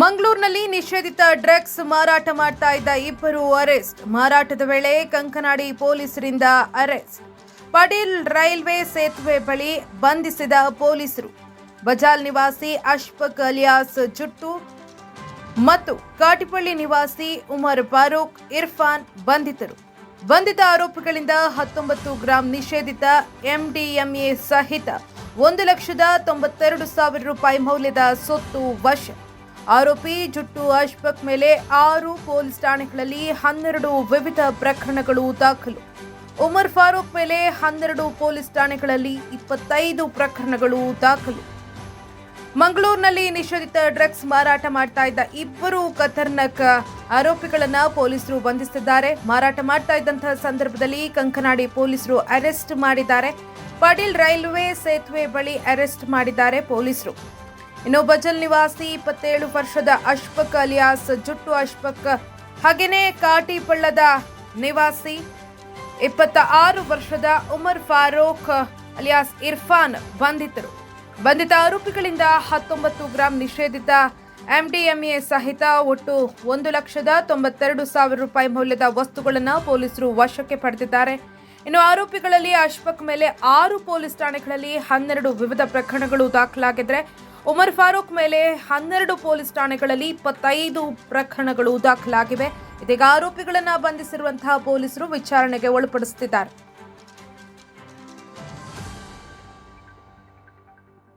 ಮಂಗಳೂರಿನಲ್ಲಿ ನಿಷೇಧಿತ ಡ್ರಗ್ಸ್ ಮಾರಾಟ ಮಾಡ್ತಾ ಇದ್ದ ಇಬ್ಬರು ಅರೆಸ್ಟ್. ಮಾರಾಟದ ವೇಳೆ ಕಂಕನಾಡಿ ಪೊಲೀಸರಿಂದ ಅರೆಸ್ಟ್. ಪಡೀಲ್ ರೈಲ್ವೆ ಸೇತುವೆ ಬಳಿ ಬಂಧಿಸಿದ ಪೊಲೀಸರು. ಬಜಾಲ್ ನಿವಾಸಿ ಅಶ್ಫಕ್ ಅಲಿಯಾಸ್ ಜುಟ್ಟು ಮತ್ತು ಕಾಟಿಪಳ್ಳಿ ನಿವಾಸಿ ಉಮರ್ ಫಾರೂಕ್ ಇರ್ಫಾನ್ ಬಂಧಿತರು. ಬಂಧಿತ ಆರೋಪಿಗಳಿಂದ ಹತ್ತೊಂಬತ್ತು ಗ್ರಾಂ ನಿಷೇಧಿತ ಎಂಡಿಎಂಎ ಸಹಿತ ಒಂದು ಲಕ್ಷದ ತೊಂಬತ್ತೆರಡು ಸಾವಿರ ರೂಪಾಯಿ ಮೌಲ್ಯದ ಸೊತ್ತು ವಶ. ಆರೋಪಿ ಜುಟ್ಟು ಅಶ್ಫಕ್ ಮೇಲೆ ಆರು ಪೊಲೀಸ್ ಠಾಣೆಗಳಲ್ಲಿ ಹನ್ನೆರಡು ವಿವಿಧ ಪ್ರಕರಣಗಳು ದಾಖಲು. ಉಮರ್ ಫಾರೂಕ್ ಮೇಲೆ ಹನ್ನೆರಡು ಪೊಲೀಸ್ ಠಾಣೆಗಳಲ್ಲಿ ಇಪ್ಪತ್ತೈದು ಪ್ರಕರಣಗಳು ದಾಖಲು. ಮಂಗಳೂರಿನಲ್ಲಿ ನಿಷೇಧಿತ ಡ್ರಗ್ಸ್ ಮಾರಾಟ ಮಾಡ್ತಾ ಇದ್ದ ಇಬ್ಬರು ಖತರ್ನಾಕ್ ಆರೋಪಿಗಳನ್ನು ಪೊಲೀಸರು ಬಂಧಿಸಿದ್ದಾರೆ. ಮಾರಾಟ ಮಾಡ್ತಾ ಇದ್ದಂತಹ ಸಂದರ್ಭದಲ್ಲಿ ಕಂಕನಾಡಿ ಪೊಲೀಸರು ಅರೆಸ್ಟ್ ಮಾಡಿದ್ದಾರೆ. ಪಾಟೀಲ್ ರೈಲ್ವೆ ಸೇತುವೆ ಬಳಿ ಅರೆಸ್ಟ್ ಮಾಡಿದ್ದಾರೆ ಪೊಲೀಸರು. ಇನ್ನು ಬಜಲ್ ನಿವಾಸಿ ಇಪ್ಪತ್ತೇಳು ವರ್ಷದ ಅಶ್ಫಕ್ ಅಲಿಯಾಸ್, ಜುಟ್ಟು ಅಶ್ಫಕ್ ಹಾಗೆಯೇ ಕಾಟಿಪಳ್ಳದ ನಿವಾಸಿ ಇಪ್ಪತ್ತ ಆರು ವರ್ಷದ ಉಮರ್ ಫಾರೂಖ್ ಅಲಿಯಾಸ್ ಇರ್ಫಾನ್ ಬಂಧಿತರು. ಬಂಧಿತ ಆರೋಪಿಗಳಿಂದ ಹತ್ತೊಂಬತ್ತು ಗ್ರಾಂ ನಿಷೇಧಿತ ಎಂಡಿಎಂಎ ಸಹಿತ ಒಟ್ಟು ಒಂದು ಲಕ್ಷದ ತೊಂಬತ್ತೆರಡು ಸಾವಿರ ರೂಪಾಯಿ ಮೌಲ್ಯದ ವಸ್ತುಗಳನ್ನು ಪೊಲೀಸರು ವಶಕ್ಕೆ ಪಡೆದಿದ್ದಾರೆ. ಇನ್ನು ಆರೋಪಿಗಳಲ್ಲಿ ಅಶ್ಫಕ್ ಮೇಲೆ ಆರು ಪೊಲೀಸ್ ಠಾಣೆಗಳಲ್ಲಿ ಹನ್ನೆರಡು ವಿವಿಧ ಪ್ರಕರಣಗಳು ದಾಖಲಾಗಿದ್ರೆ ಉಮರ್ ಫಾರೂಕ್ ಮೇಲೆ ಹನ್ನೆರಡು ಪೊಲೀಸ್ ಠಾಣೆಗಳಲ್ಲಿ ಇಪ್ಪತ್ತೈದು ಪ್ರಕರಣಗಳು ದಾಖಲಾಗಿವೆ. ಇದೀಗ ಆರೋಪಿಗಳನ್ನು ಬಂಧಿಸಿರುವಂತಹ ಪೊಲೀಸರು ವಿಚಾರಣೆಗೆ ಒಳಪಡಿಸುತ್ತಿದ್ದಾರೆ.